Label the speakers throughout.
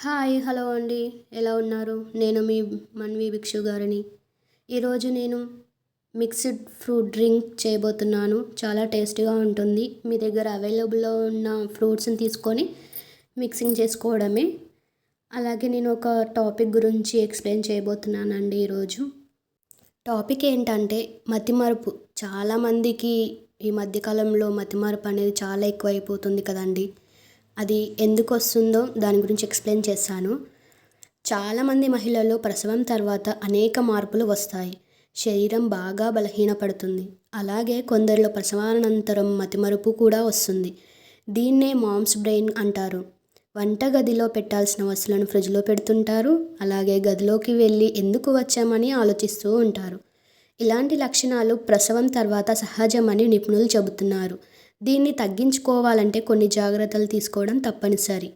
Speaker 1: Hi hello అండి. ఎలా ఉన్నారు? నేను మీ మన్వి భిక్షు గారిని. ఈరోజు నేను మిక్స్డ్ ఫ్రూట్ డ్రింక్ చేయబోతున్నాను. చాలా టేస్టీగా ఉంటుంది. మీ దగ్గర అవైలబుల్లో ఉన్న ఫ్రూట్స్ని తీసుకొని మిక్సింగ్ చేసుకోవడమే. అలాగే నేను ఒక టాపిక్ గురించి ఎక్స్ప్లెయిన్ చేయబోతున్నానండి ఈరోజు. టాపిక్ ఏంటంటే మతిమరుపు. చాలామందికి ఈ మధ్యకాలంలో మతిమరుపు అనేది చాలా ఎక్కువైపోతుంది కదండి. అది ఎందుకు వస్తుందో దాని గురించి ఎక్స్ప్లెయిన్ చేశాను. చాలామంది మహిళల్లో ప్రసవం తర్వాత అనేక మార్పులు వస్తాయి. శరీరం బాగా బలహీనపడుతుంది. అలాగే కొందరిలో ప్రసవానంతరం మతిమరుపు కూడా వస్తుంది. దీన్నే మామ్స్ బ్రెయిన్ అంటారు. వంటగదిలో పెట్టాల్సిన వస్తువులను ఫ్రిడ్జ్లో పెడుతుంటారు. అలాగే గదిలోకి వెళ్ళి ఎందుకు వచ్చామని ఆలోచిస్తూ ఉంటారు. ఇలాంటి లక్షణాలు ప్రసవం తర్వాత సహజమని నిపుణులు చెబుతున్నారు. దీన్ని తగ్గించుకోవాలంటే కొన్ని జాగ్రత్తలు తీసుకోవడం తప్పనిసరి.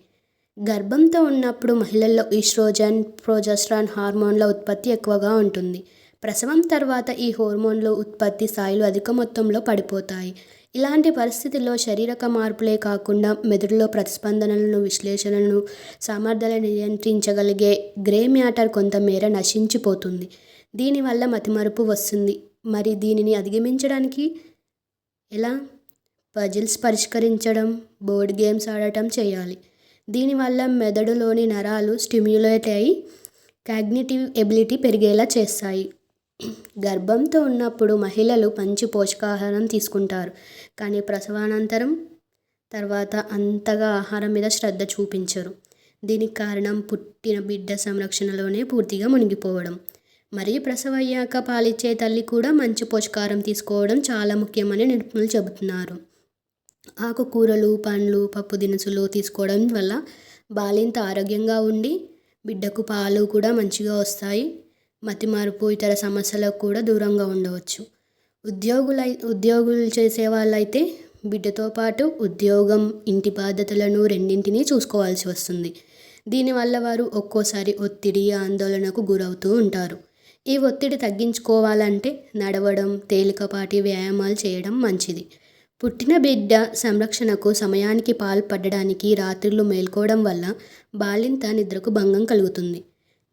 Speaker 1: గర్భంతో ఉన్నప్పుడు మహిళల్లో ఈస్ట్రోజన్ ప్రోజెస్ట్రాన్ హార్మోన్ల ఉత్పత్తి ఎక్కువగా ఉంటుంది. ప్రసవం తర్వాత ఈ హార్మోన్ల ఉత్పత్తి స్థాయిలు అధిక మొత్తంలో పడిపోతాయి. ఇలాంటి పరిస్థితుల్లో శారీరక మార్పులే కాకుండా మెదడులో ప్రతిస్పందనలను విశ్లేషణలను సామర్థ్యాలను నియంత్రించగలిగే గ్రే మ్యాటర్ కొంతమేర నశించిపోతుంది. దీనివల్ల మతిమరుపు వస్తుంది. మరి దీనిని అధిగమించడానికి ఎలా? పజిల్స్ పరిష్కరించడం బోర్డ్ గేమ్స్ ఆడటం చేయాలి. దీనివల్ల మెదడులోని నరాలు స్టిమ్యులేట్ అయ్యి కాగ్నిటివ్ ఎబిలిటీ పెరిగేలా చేస్తాయి. గర్భంతో ఉన్నప్పుడు మహిళలు మంచి పోషకాహారం తీసుకుంటారు. కానీ ప్రసవానంతరం తర్వాత అంతగా ఆహారం మీద శ్రద్ధ చూపించరు. దీనికి కారణం పుట్టిన బిడ్డ సంరక్షణలోనే పూర్తిగా మునిగిపోవడం. మరియు ప్రసవయ్యాక పాలిచ్చే తల్లి కూడా మంచి పోషకాహారం తీసుకోవడం చాలా ముఖ్యమని నిపుణులు చెబుతున్నారు. ఆకుకూరలు పండ్లు పప్పు దినుసులు తీసుకోవడం వల్ల బాలింత ఆరోగ్యంగా ఉండి బిడ్డకు పాలు కూడా మంచిగా వస్తాయి. మతిమరుపు ఇతర సమస్యలకు కూడా దూరంగా ఉండవచ్చు. ఉద్యోగులై ఉద్యోగులు చేసే వాళ్ళైతే బిడ్డతో పాటు ఉద్యోగం ఇంటి బాధ్యతలను రెండింటినీ చూసుకోవాల్సి వస్తుంది. దీనివల్ల వారు ఒక్కోసారి ఒత్తిడి ఆందోళనకు గురవుతూ ఉంటారు. ఈ ఒత్తిడి తగ్గించుకోవాలంటే నడవడం తేలికపాటి వ్యాయామాలు చేయడం మంచిది. పుట్టిన బిడ్డ సంరక్షణకు సమయానికి పాల్పడడానికి రాత్రులు మేల్కోవడం వల్ల బాలింత నిద్రకు భంగం కలుగుతుంది.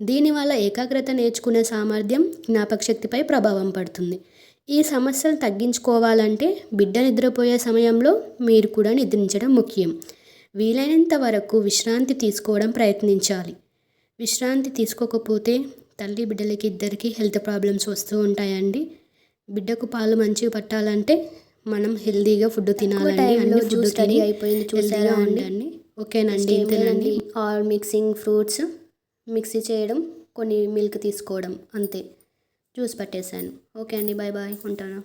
Speaker 1: దీనివల్ల ఏకాగ్రత నేర్చుకునే సామర్థ్యం జ్ఞాపకశక్తిపై ప్రభావం పడుతుంది. ఈ సమస్యలు తగ్గించుకోవాలంటే బిడ్డ నిద్రపోయే సమయంలో మీరు కూడా నిద్రించడం ముఖ్యం. వీలైనంత వరకు విశ్రాంతి తీసుకోవడం ప్రయత్నించాలి. విశ్రాంతి తీసుకోకపోతే తల్లి బిడ్డలకి ఇద్దరికి హెల్త్ ప్రాబ్లమ్స్ వస్తూ ఉంటాయండి. బిడ్డకు పాలు మంచిగా పట్టాలంటే మనం హెల్దీగా ఫుడ్ తినాలండి అన్ని ఫుడ్ తిని అయిపోయింది చూసారా అండి? ఓకేనండి ఇంతేనండి. ఆల్ మిక్సింగ్ ఫ్రూట్స్ మిక్సీ చేయడం కొన్ని మిల్క్ తీసుకోవడం అంతే. జ్యూస్ పట్టేశాను. ఓకే అండి బాయ్ బాయ్ ఉంటాను.